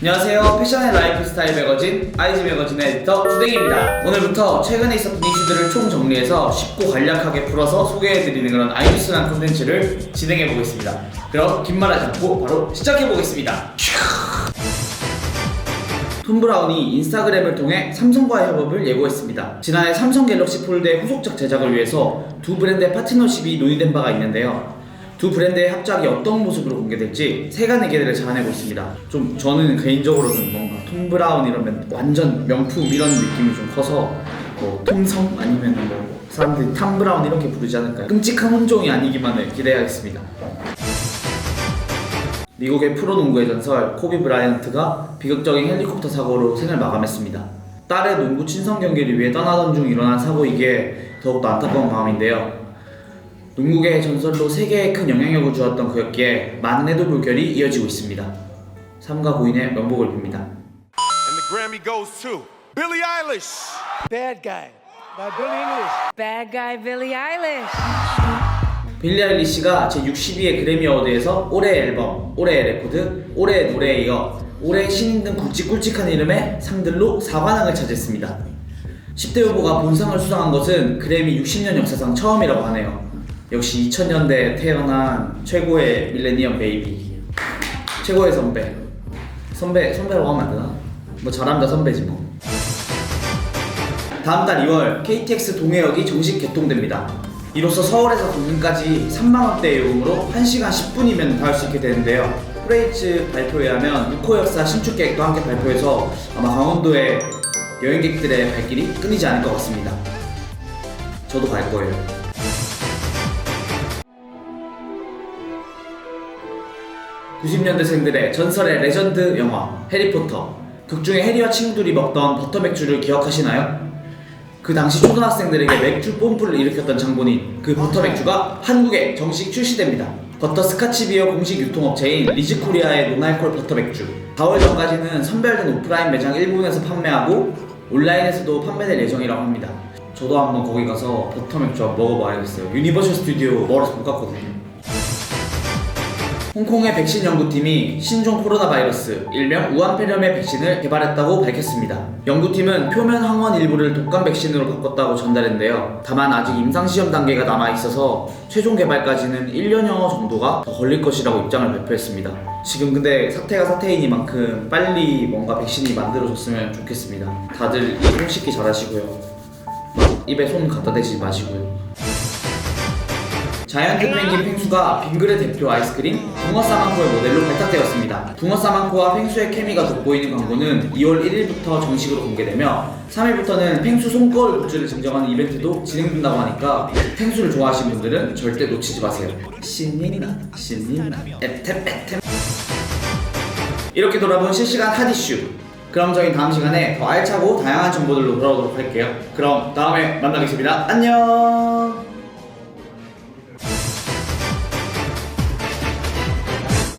안녕하세요. 패션의 라이프 스타일 매거진 아이즈 매거진의 에디터 주댕입니다. 오늘부터 최근에 있었던 이슈들을 총 정리해서 쉽고 간략하게 풀어서 소개해드리는 그런 아이유스란 콘텐츠를 진행해 보겠습니다. 그럼 긴 말하지 않고 바로 시작해 보겠습니다. 톰 브라운이 인스타그램을 통해 삼성과의 협업을 예고했습니다. 지난해 삼성 갤럭시 폴드의 후속작 제작을 위해서 두 브랜드의 파트너십이 논의된 바가 있는데요. 두 브랜드의 합작이 어떤 모습으로 공개될지 세간의 기대를 자아내고 있습니다. 좀 저는 개인적으로는 뭔가 톰 브라운 이러면 완전 명품 이런 느낌이 좀 커서 뭐 톰성 아니면 뭐 사람들이 탐 브라운 이렇게 부르지 않을까요? 끔찍한 혼종이 아니기만을 기대하겠습니다. 미국의 프로농구의 전설 코비 브라이언트가 비극적인 헬리콥터 사고로 생을 마감했습니다. 딸의 농구 친선 경기를 위해 떠나던 중 일어난 사고이기에 더욱더 안타까운 마음인데요. 농구계의 전설로 세계에 큰 영향력을 주었던 그였기에 많은 애도 물결이 이어지고 있습니다. 삼가 고인의 명복을 빕니다. And the Grammy goes to Billie Eilish. Bad Guy by Billie English. Bad guy Billie Eilish. 빌리 아일리시가 제62회 그래미 어워드에서 올해의 앨범, 올해의 레코드, 올해의 노래에 이어 올해의 신인 등 굵직굵직한 이름의 상들로 4관왕을 차지했습니다. 10대 후보가 본상을 수상한 것은 그래미 60년 역사상 처음이라고 하네요. 역시 2000년대에 태어난 최고의 밀레니엄 베이비. 최고의 선배. 선배, 선배라고 하면 안 되나? 뭐 잘한다 선배지 뭐. 다음 달 2월 KTX 동해역이 정식 개통됩니다. 이로써 서울에서 강릉까지 3만원대 요금으로 1시간 10분이면 닿을 수 있게 되는데요. 프레이츠 발표에 의하면 6호 역사 신축 계획도 함께 발표해서 아마 강원도에 여행객들의 발길이 끊이지 않을 것 같습니다. 저도 갈 거예요. (90년대생들의) 전설의 레전드 영화 해리포터 극중에 해리와 친구들이 먹던 버터 맥주를 기억하시나요? 그 당시 초등학생들에게 맥주 뽐뿌를 일으켰던 장본인 그 버터 맥주가 한국에 정식 출시됩니다. 버터 스카치 비어 공식 유통업체인 리즈코리아의 노알콜 버터 맥주. 4월 전까지는 선별된 오프라인 매장 일부분에서 판매하고 온라인에서도 판매될 예정이라고 합니다. 저도 한번 거기 가서 버터 맥주 먹어봐야겠어요. 유니버셜 스튜디오 멀어서 못 갔거든요. 홍콩의 백신 연구팀이 신종 코로나 바이러스, 일명 우한폐렴의 백신을 개발했다고 밝혔습니다. 연구팀은 표면 항원 일부를 독감 백신으로 바꿨다고 전달했는데요. 다만 아직 임상시험 단계가 남아있어서 최종 개발까지는 1년여 정도가 더 걸릴 것이라고 입장을 발표했습니다. 지금 근데 사태가 사태이니만큼 빨리 뭔가 백신이 만들어졌으면 좋겠습니다. 다들 손 씻기 잘하시고요. 막 입에 손 갖다 대지 마시고요. 자이언트 펭귄 펭수가 빙그레 대표 아이스크림 붕어 사망코의 모델로 발탁되었습니다. 붕어 사망코와 펭수의 케미가 돋보이는 광고는 2월 1일부터 정식으로 공개되며 3일부터는 펭수 손거울 굿즈를 증정하는 이벤트도 진행된다고 하니까 펭수를 좋아하시는 분들은 절대 놓치지 마세요. 신인이나 신인이나 에템 에템 이렇게 돌아본 실시간 핫 이슈 그럼 저희 다음 시간에 더 알차고 다양한 정보들로 돌아오도록 할게요. 그럼 다음에 만나겠습니다. 안녕